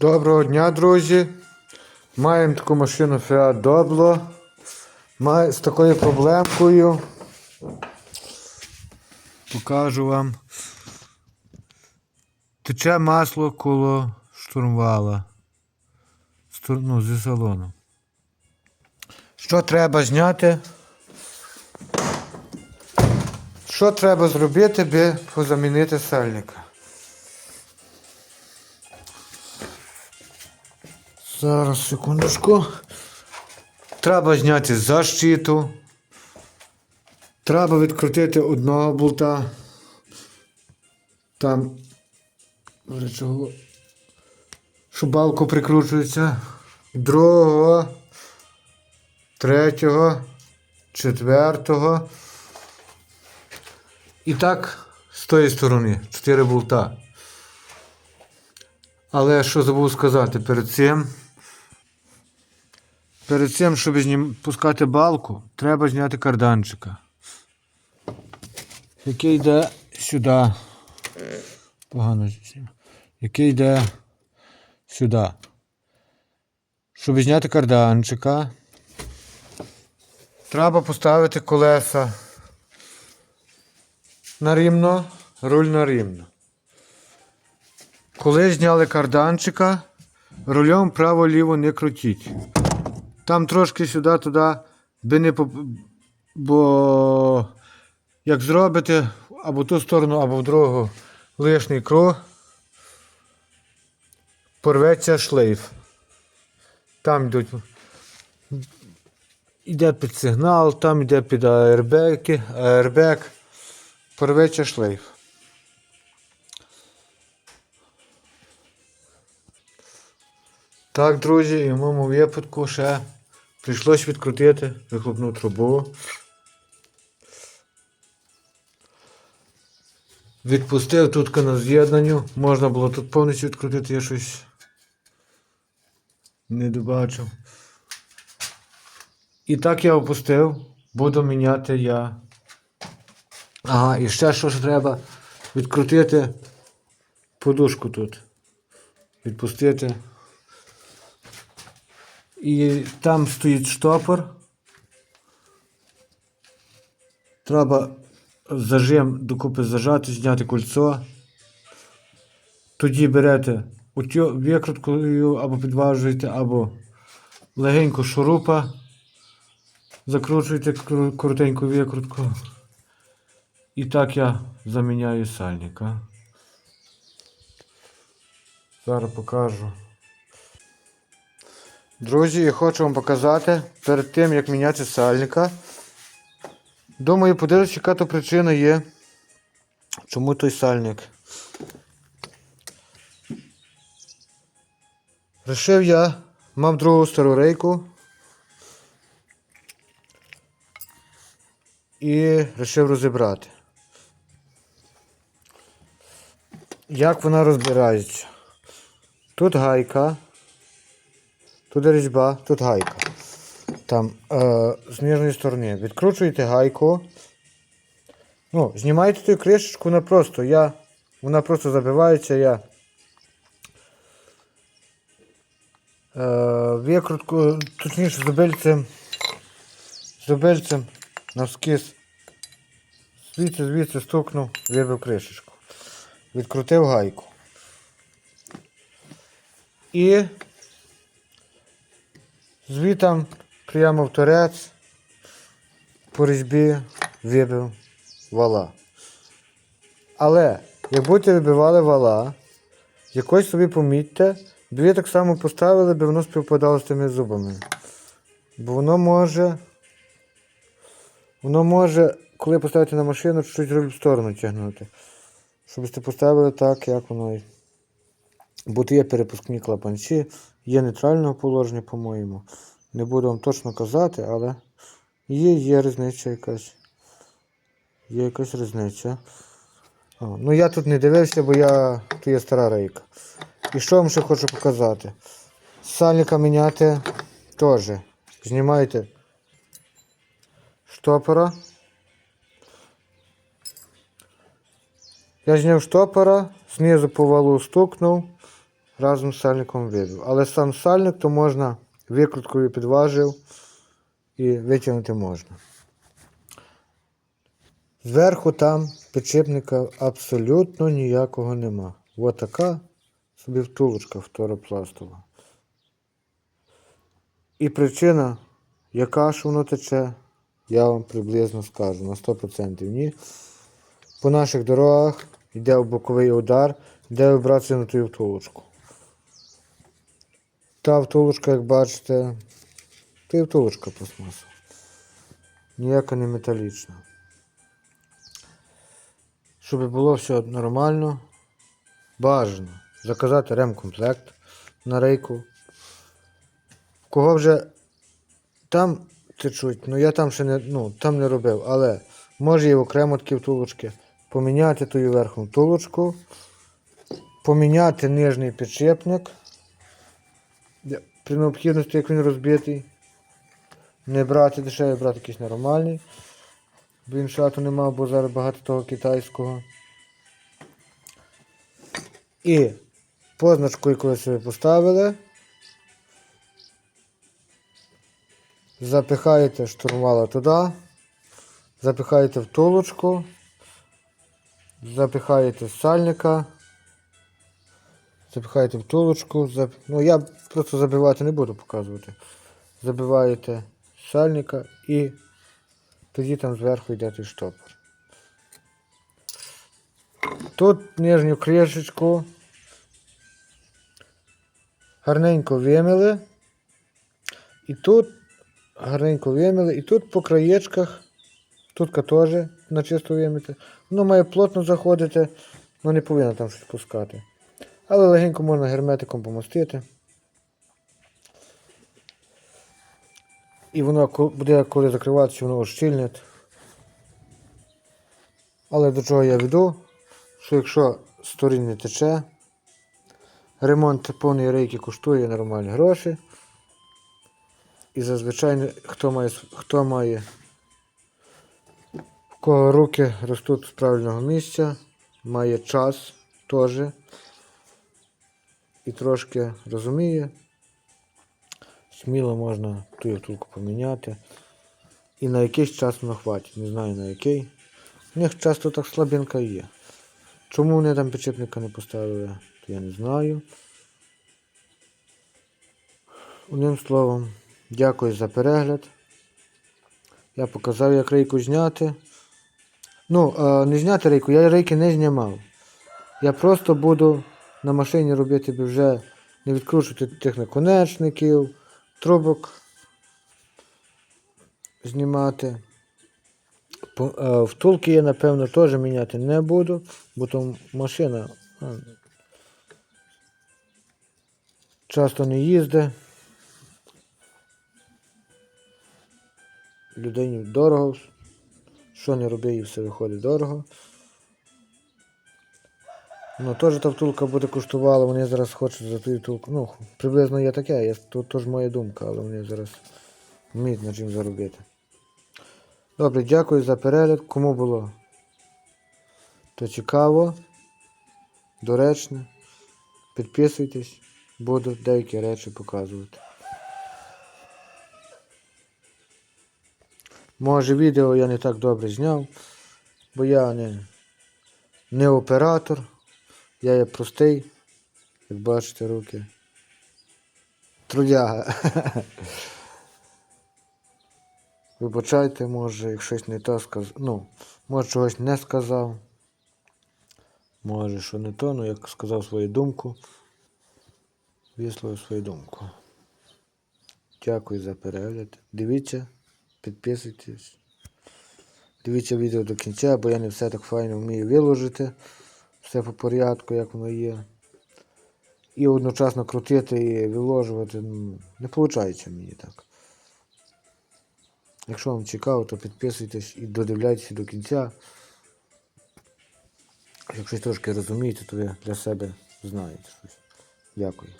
Доброго дня, друзі. Маємо таку машину Fiat Doblo. Має з такою проблемкою. Покажу вам. Тече масло коло штурмвала. Стур- Ну, зі салону. Що треба зняти? Що треба зробити, би позамінити сальника? Зараз, секундочку. Треба зняти защиту. Треба відкрутити одного болта. Там речого. Балку прикручується. Другого, третього, четвертого. І так, з тої сторони, чотири болта. Але що забув сказати перед цим. Перед цим, щоб знім... пускати балку, треба зняти карданчика. Який йде сюди. Погано. Який йде сюди. Щоб зняти карданчика, треба поставити колеса на рівно, руль на рівно. Коли зняли карданчика, рулем право-ліво не крутіть. Там трошки сюди-туди, би не поп... бо як зробите або в ту сторону, або в другу лишній круг, порветься шлейф. Там йдуть. Іде під сигнал, там йде під аербеки, аербек, порветься шлейф. Так, друзі, і в моєму випадку ще прийшлось відкрутити вихлопну трубу. Відпустив тут на з'єднанню. Можна було тут повністю відкрутити, я щось не добачив. І так я опустив. Буду міняти я. Ага, і ще що ж треба відкрутити подушку тут. Відпустити. І там стоїть штопор. Треба зажим докупи зажати, зняти кольцо. Тоді берете викруткою або підважуєте, або легенько шурупа. Закручуєте коротеньку викрутку. І так я заміняю сальника. Зараз покажу. Друзі, я хочу вам показати перед тим, як міняти сальника. Думаю, подивлюсь, яка то причина є. Чому той сальник? Рішив я, мав другу стару рейку. І вирішив розібрати. Як вона розбирається? Тут гайка. Тут різьба, тут гайка. Там е, з нижньої сторони. Відкручуєте гайку. Ну, знімаєте ту кришечку, вона просто. Я, вона просто забивається, я. Е, викрутку, точніше, зубильцем. Зубильцем навскіз. Звідси, звідси стукнув, вибив кришечку. Відкрутив гайку. І Звітом прямо в торець по різьбі вибив вала. Але, як будете вибивали вала, якось собі помітьте, ви так само поставили, би воно співпадало з тими зубами. Бо воно може. Воно може, коли поставити на машину, чуть-чуть в сторону тягнути. Щоб ви поставили так, як воно. Бо є перепускні клапанці, є нейтрального положення, по-моєму. Не буду вам точно казати, але є, є різниця якась. Є якась різниця. О, ну я тут не дивився, бо я тут є стара рейка. І що вам ще хочу показати? Сальника міняти теж. Знімайте штопора. Я зняв штопора, знизу по валу стукнув, разом з сальником вибив. Але сам сальник то можна викруткою підважив і витягнути можна. Зверху там підшипника абсолютно ніякого нема. Ось така собі втулочка фторопластова. І причина, яка ж воно тече, я вам приблизно скажу на 100% ні. По наших дорогах йде боковий удар, йде вибратися на ту втулочку. Та втулочка, як бачите, то і втулочка пластмасова. Ніяка не металічна. Щоб було все нормально, бажано заказати ремкомплект на рейку. Кого вже там течуть, ну я там ще не, ну, там не робив, але може і окремо такі втулочки. Поміняти ту верхню втулочку, поміняти нижній підшипник. При необхідності, як він розбитий. Не брати дешевий, брати якийсь нормальний. Він шату не мав, бо зараз багато того китайського. І позначку, яку ви собі поставили. Запихаєте штурвала туди, запихаєте втулочку, запихаєте сальника, запихаєте втулочку, зап... ну я просто забивати не буду показувати. Забиваєте сальника і тоді там зверху йде той штопор. Тут нижню кришечку гарненько вимили. І тут гарненько вимили. І тут по краєчках, тут теж на чисто вимити. Воно має плотно заходити, але не повинно там щось пускати. Але легенько можна герметиком помостити. І воно буде, коли закриватися, воно ощільнить. Але до чого я веду, що якщо сторін не тече, ремонт повної рейки коштує нормальні гроші. І зазвичай хто має, хто має в кого руки ростуть з правильного місця, має час теж і трошки розуміє, сміло можна ту втулку поміняти. І на якийсь час воно хватить, не знаю на який. У них часто так слабінка є. Чому вони там підшипника не поставили, то я не знаю. Одним словом, дякую за перегляд. Я показав, як рейку зняти. Ну, е, не зняти рейку, я рейки не знімав. Я просто буду на машині робити би вже не відкручувати тих наконечників, трубок знімати. Е, Втулки я, напевно, теж міняти не буду, бо там машина часто не їздить. Людині дорого. Що не роби, і все виходить дорого. Ну, теж та втулка буде коштувала, вони зараз хочуть за ту втулку. Ну, приблизно є таке, я, тут теж моя думка, але вони зараз вміють на чим заробити. Добре, дякую за перегляд. Кому було то цікаво, доречне. Підписуйтесь, буду деякі речі показувати. Може відео я не так добре зняв, бо я не, не оператор, я є простий, як бачите, руки. Трудяга. Вибачайте, може, як щось не то сказав. Ну, може чогось не сказав. Може, що не то, ну як сказав свою думку. Висловив свою думку. Дякую за перегляд. Дивіться, підписуйтесь. Дивіться відео до кінця, бо я не все так файно вмію виложити. Все по порядку, як воно є. І одночасно крутити і виложувати. ну, Не виходить мені так. Якщо вам цікаво, то підписуйтесь і додивляйтеся до кінця. Якщо трошки розумієте, то ви для себе знаєте щось. Дякую.